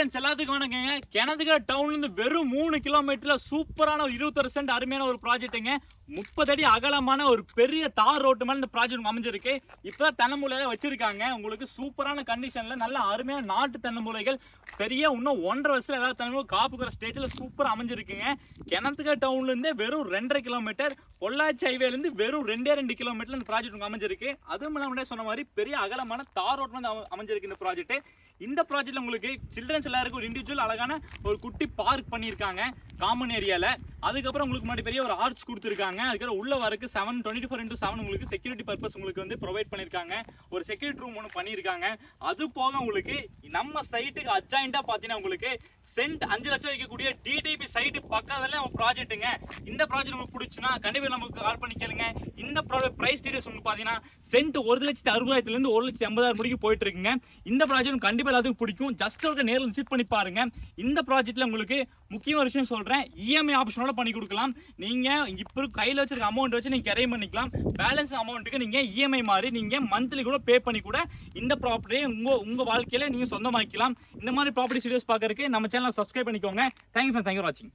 Friends எல்லாத்துக்கும் வணக்கங்க. கிணத்துக்கிற டவுன்லேருந்து வெறும் மூணு கிலோமீட்டர்ல சூப்பரான ஒரு இருபத்தொரு சென்ட் அருமையான ஒரு ப்ராஜெக்ட்டுங்க முப்பது அடி அகலமான ஒரு பெரிய தார் ரோட்டு மேலே இந்த ப்ராஜெக்ட் அமைஞ்சிருக்கு. இப்பதான் தென்னமூலையில் வச்சுருக்காங்க. உங்களுக்கு சூப்பரான கண்டிஷனில் நல்ல அருமையான நாட்டு தென்னமூலைகள். சரியா இன்னும் ஒன்றரை வருஷத்தில் எல்லா தென்னமூலும் காப்புக்கிற ஸ்டேஜில் சூப்பராக அமைஞ்சிருக்குங்க. கிணத்துக்கிற டவுன்லேருந்து வெறும் ரெண்டரை கிலோமீட்டர் பொள்ளாச்சி ஹைவேலேருந்து வெறும் ரெண்டே ரெண்டு கிலோமீட்டர் இந்த ப்ராஜெக்ட் அமைஞ்சிருக்கு. அதுவும் இல்லாமல் சொன்ன மாதிரி பெரிய அகலமான தார் ரோட் வந்து அமைஞ்சிருக்கு இந்த ப்ராஜெக்ட்டு இந்த ப்ராஜெக்ட்ல உங்களுக்கு சில்ட்ரன்ஸ் எல்லாருக்கும் ஒரு இண்டிவிஜுவல் அழகான ஒரு குட்டி பார்க் பண்ணியிருக்காங்க. காமன் ஏரியாவில் அதுக்கப்புறம் உங்களுக்கு முன்னாடி பெரிய ஒரு ஆர்ச் கொடுத்துருக்காங்க. அதுக்கப்புறம் உள்ள வரக்கு seven twenty four into seven உங்களுக்கு செக்யூரிட்டி பர்பஸ் உங்களுக்கு வந்து ப்ரொவைட் பண்ணியிருக்காங்க. ஒரு செக்யூரிட்டி ரூம் ஒன்று பண்ணியிருக்காங்க. அது போக உங்களுக்கு நம்ம சைட்டுக்கு அட்ஜாயிண்டா பார்த்தீங்கன்னா உங்களுக்கு சென்ட் அஞ்சு லட்சம் வைக்கக்கூடிய டிடிபி சைட்டு பக்கத்தில் ப்ராஜெக்ட்டுங்க இந்த ப்ராஜெக்ட் உங்களுக்கு பிடிச்சுன்னா கண்டிப்பாக நமக்கு கால் பண்ணி கேளுங்க. இந்த ப்ரைஸ் டீடைல்ஸ் உங்களுக்கு பார்த்தீங்கன்னா சென்ட் ஒரு லட்சத்தி அறுபதாயிரத்துலேருந்து ஒரு லட்சத்தி எண்பதாயிரம் முடிக்கு போயிட்டு இருக்குங்க. இந்த ப்ராஜெக்ட் கண்டிப்பாக எல்லாத்துக்கும் பிடிக்கும். ஜஸ்ட் ஒரு நேரில் விசிட் பண்ணி பாருங்க. இந்த ப்ராஜெக்ட்டில் உங்களுக்கு முக்கியமான விஷயம் சொல்கிறேன் சொல்கிறேன் இஎம்ஐ ஆப்ஷனோட பண்ணி கொடுக்கலாம். நீங்கள் இப்போ கையில் வச்சிருக்க அமௌண்ட் வச்சு நீங்கள் கரையும் பண்ணிக்கலாம். பேலன்ஸ் அமௌண்ட்டுக்கு நீங்கள் இஎம்ஐ மாதிரி நீங்கள் மந்த்லி கூட பே பண்ணி கூட இந்த ப்ராப்பர்ட்டியை உங்கள் உங்கள் வாழ்க்கையில் நீங்கள் சொந்தமாக்கலாம் இந்த மாதிரி ப்ராப்பர்ட்டி வீடியோஸ் பார்க்கறதுக்கு நம்ம சேனலை சப்ஸ்கிரைப் பண்ணிக்கோங்க. தேங்க்யூ ஃபார் தேங்க்யூ வாட்சிங்